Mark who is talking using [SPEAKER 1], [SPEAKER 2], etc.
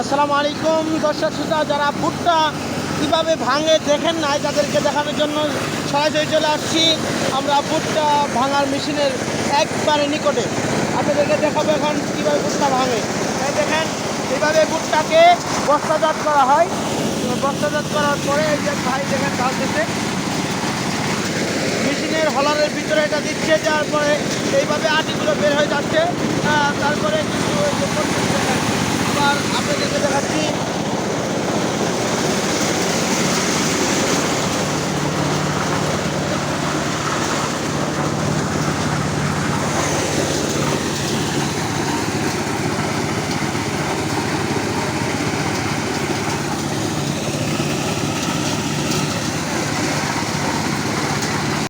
[SPEAKER 1] আসসালামু আলাইকুম, দর্শক শ্রোতা, যারা ভুট্টা কীভাবে ভাঙে দেখেন নাই, তাদেরকে দেখানোর জন্য সরাসরি চলে আসছি। আমরা ভুট্টা ভাঙার মেশিনের একবারে নিকটে। আপনাদেরকে দেখাবো এখন কীভাবে ভুট্টা ভাঙে। এই দেখেন, এইভাবে ভুট্টাকে বস্তাজাত করা হয়। বস্তাজাত করার পরে এই যে ভাই দেখেন ঢালতেছে মেশিনের হলারের ভিতরে এটা দিচ্ছে, যার পরে এইভাবে আটিগুলো বের হয়ে যাচ্ছে। তারপরে কিছু